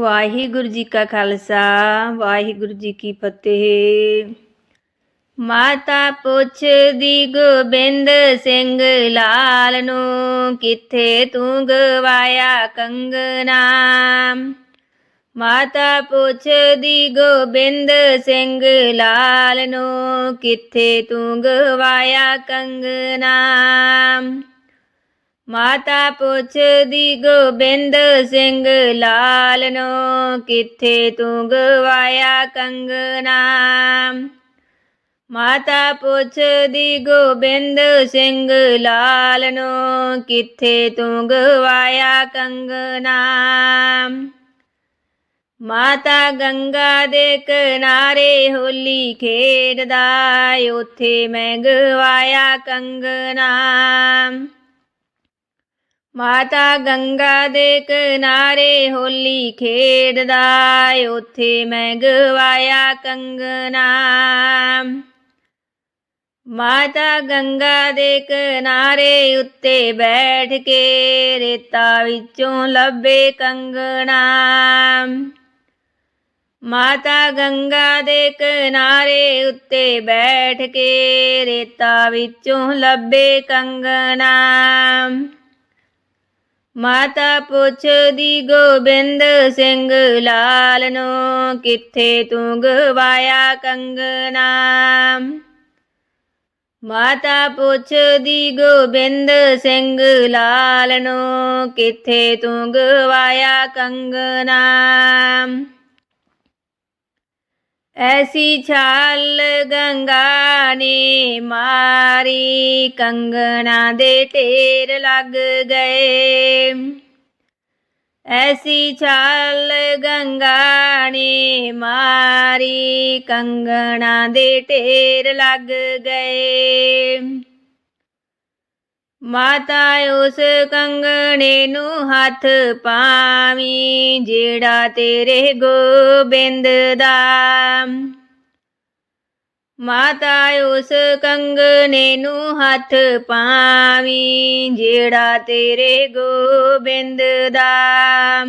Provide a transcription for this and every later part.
ਵਾਹਿਗੁਰੂ ਜੀ ਕਾ ਖਾਲਸਾ, ਵਾਹਿਗੁਰੂ ਜੀ ਕੀ ਫਤਿਹ। ਮਾਤਾ ਪੁੱਛਦੀ ਗੋਬਿੰਦ ਸਿੰਘ ਲਾਲ ਨੂੰ, ਕਿੱਥੇ ਤੂੰ ਗਵਾਇਆ ਕੰਗਨਾ ਮਾਤਾ ਪੁੱਛਦੀ ਗੋਬਿੰਦ ਸਿੰਘ ਲਾਲ ਨੂੰ, ਕਿੱਥੇ ਤੂੰ ਗਵਾਇਆ ਕੰਗਨਾ ਮਾਤਾ ਪੁੱਛਦੀ ਗੋਬਿੰਦ ਸਿੰਘ ਲਾਲ ਨੂੰ ਕਿੱਥੇ ਤੂੰ ਗਵਾਇਆ ਕੰਗਨਾ ਮਾਤਾ ਪੁੱਛਦੀ ਗੋਬਿੰਦ ਸਿੰਘ ਲਾਲ ਨੂੰ ਕਿੱਥੇ ਤੂੰ ਗਵਾਇਆ ਕੰਗਨਾ ਮਾਤਾ ਗੰਗਾ ਦੇ ਕਿਨਾਰੇ ਹੋਲੀ ਖੇਡਦਾ, ਉੱਥੇ ਮੈਂ ਗਵਾਇਆ ਕੰਗਨਾ ਮਾਤਾ ਗੰਗਾ ਦੇ ਕਿਨਾਰੇ ਹੋਲੀ ਖੇਡਦਾ ਉੱਥੇ ਮੈਂ ਗਵਾਇਆ ਕੰਗਨਾ ਮਾਤਾ ਗੰਗਾ ਦੇ ਕਿਨਾਰੇ ਉੱਤੇ ਬੈਠ ਕੇ ਰੇਤਾ ਵਿੱਚੋਂ ਲੱਭੇ ਕੰਗਣਾ। ਮਾਤਾ ਗੰਗਾ ਦੇ ਕਿਨਾਰੇ ਉੱਤੇ ਬੈਠ ਕੇ ਰੇਤਾ ਵਿੱਚੋਂ ਲੱਭੇ ਕੰਗਣਾ। ਮਾਤਾ ਪੁੱਛਦੀ, ਗੋਬਿੰਦ ਸਿੰਘ ਲਾਲ ਨੂੰ ਕਿੱਥੇ ਤੂੰ ਗਵਾਇਆ ਕੰਗਣਾ? ਮਾਤਾ ਪੁੱਛਦੀ, ਗੋਬਿੰਦ ਸਿੰਘ ਲਾਲ ਨੂੰ ਕਿੱਥੇ ਤੂੰ ਗਵਾਇਆ ਕੰਗਣਾ? ਐਸੀ ਛਾਲ ਗੰਗਾ ਨੇ ਮਾਰੀ, ਕੰਗਣਾ ਦੇ ਢੇਰ ਲੱਗ ਗਏ। ਐਸੀ ਛਾਲ ਗੰਗਾ ਨੇ ਮਾਰੀ, ਕੰਗਣਾ ਦੇ ਢੇਰ ਲੱਗ ਗਏ। ਮਾਤਾ ਉਸ ਕੰਗਣੇ ਨੂੰ ਹੱਥ ਪਾਵੀਂ, ਜਿਹੜਾ ਤੇਰੇ ਗੋਬਿੰਦ ਦਾ। ਮਾਤਾ ਉਸ ਕੰਗਣੇ ਨੂੰ ਹੱਥ ਪਾਵੀਂ, ਜਿਹੜਾ ਤੇਰੇ ਗੋਬਿੰਦ ਦਾ।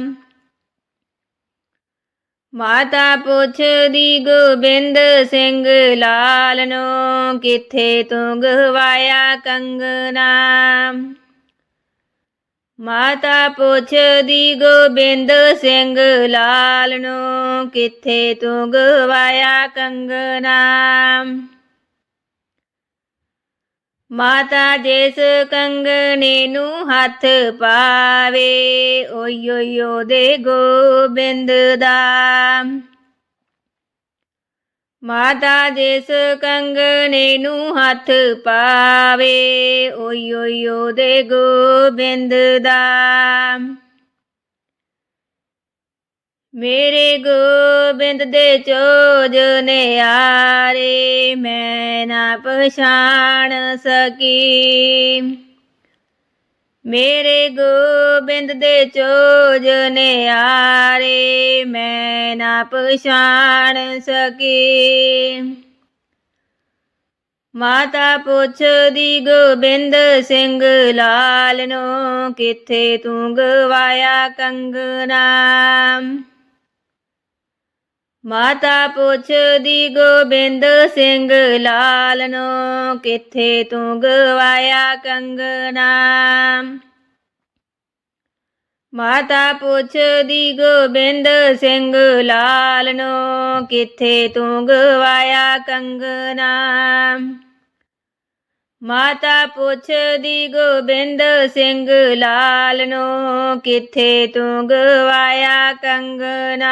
ਮਾਤਾ ਪੁੱਛਦੀ ਗੋਬਿੰਦ ਸਿੰਘ ਲਾਲ ਨੂੰ ਕਿੱਥੇ ਤੂੰ ਗਵਾਇਆ ਕੰਗਨਾ ਮਾਤਾ ਪੁੱਛਦੀ ਗੋਬਿੰਦ ਸਿੰਘ ਲਾਲ ਨੂੰ ਕਿੱਥੇ ਤੂੰ ਗਵਾਇਆ ਕੰਗਨਾ ਮਾਤਾ ਜਿਸ ਕੰਗਣੇ ਨੂੰ ਹੱਥ ਪਾਵੇ ਓਈ ਓਈ ਉਹਦੇ ਗੋਬਿੰਦ ਦਾ। ਮਾਤਾ ਜਿਸ ਕੰਗਣੇ ਨੂੰ ਹੱਥ ਪਾਵੇ ਓਈ ਓਈ ਉਹਦੇ ਗੋਬਿੰਦ ਦਾ। ਮੇਰੇ ਗੋਬਿੰਦ ਦੇ ਚੋਜ ਨਿਆਰੇ, ਮੈਂ ਨਾ ਪਛਾਣ ਸਕੀ। ਮੇਰੇ ਗੋਬਿੰਦ ਦੇ ਚੋਜ ਨਿਆਰੇ, ਮੈਂ ਨਾ ਪਛਾਣ ਸਕੀ। ਮਾਤਾ ਪੁੱਛਦੀ, ਗੋਬਿੰਦ ਸਿੰਘ ਲਾਲ ਨੂੰ ਕਿੱਥੇ ਤੂੰ ਗਵਾਇਆ ਕੰਗਨਾ ਮਾਤਾ ਪੁੱਛਦੀ ਗੋਬਿੰਦ ਸਿੰਘ ਲਾਲ ਨੂੰ ਕਿੱਥੇ ਤੂੰ ਗਵਾਇਆ ਕੰਗਨਾ ਮਾਤਾ ਪੁੱਛਦੀ ਗੋਬਿੰਦ ਸਿੰਘ ਲਾਲ ਨੂੰ ਕਿੱਥੇ ਤੂੰ ਗਵਾਇਆ ਕੰਗਨਾ ਮਾਤਾ ਪੁੱਛਦੀ ਗੋਬਿੰਦ ਸਿੰਘ ਲਾਲ ਨੂੰ ਕਿੱਥੇ ਤੂੰ ਗਵਾਇਆ ਕੰਗਨਾ